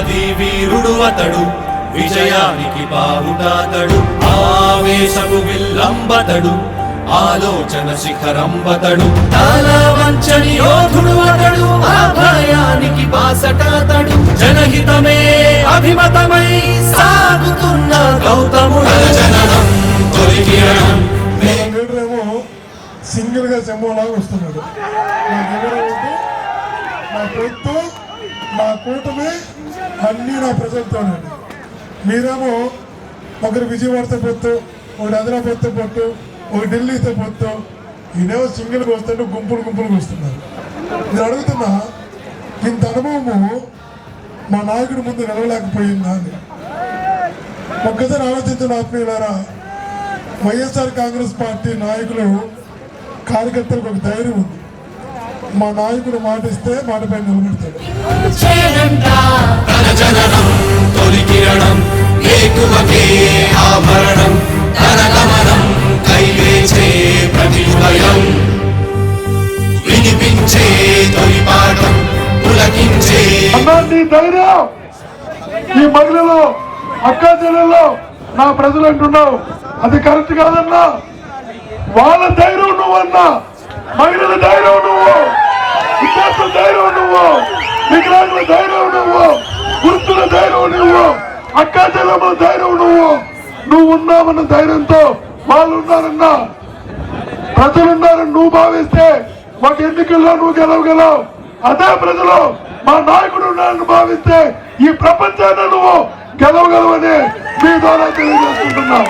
వీరుడు అతడు విజయానికి బావుటాతడు ఆవేశపు విల్లంబతడు ఆలోచన శిఖరంబతడు వంచని యోధుడు అతడు ఆభయానికి బాసటాతడు జనహితమే అభిమతమై సాగుతున్న గౌతముడు. జననం తొలి కిరణం సింగిల్గా లాగా వస్తున్నాడు. మా లీడర్ ఏంటి నా పొత్తు నా కూటమి అన్నీ నా ప్రజలతోనండి మీరేమో ఒకరు విజయవాడతో పొత్తు ఒకటి హైదరాబాద్తో పొత్తు ఒక ఢిల్లీతో పొత్తు ఈయనేమో సింగిల్గా వస్తుంటే గుంపులు గుంపులు వస్తున్నారు నేను అడుగుతున్నా ఇంత అనుభవము మా నాయకుడి ముందు నిలవలేకపోయిందా అని. ఒక్కసారి ఆలోచించిన ఆత్మీయులారా వైఎస్ఆర్ కాంగ్రెస్ పార్టీ నాయకులు కార్యకర్తలకు ఒక ధైర్యం ఉంది. మా నాయకుడు మాట ఇస్తే మాటపై నిలబడతాడు. ధైర్యం. ఈ మహిళలు అక్కా చెల్లెల్లో నా ప్రజలు అంటున్నావు. అది కరెక్ట్ కాదన్నా. వాళ్ళ ధైర్యం నువ్వు అన్నా మహిళల ధైర్యం నువ్వు విద్యార్థుల ధైర్యం నువ్వు వికలాంగుల ధైర్యం నువ్వు గుర్తుల ధైర్యం నువ్వు అక్కా చెల్లెమ్మల ధైర్యం నువ్వు నువ్వు ఉన్నావన్న ధైర్యంతో వాళ్ళు ఉన్నారన్న ప్రజలున్నారని నువ్వు భావిస్తే ఒక ఎన్నికల్లో నువ్వు గెలవగలవు. అదే ప్రజలు మా నాయకుడు ఉన్నారని భావిస్తే ఈ ప్రపంచాన్ని నువ్వు గెలవగలవని మీ ద్వారా తెలియజేసుకుంటున్నావు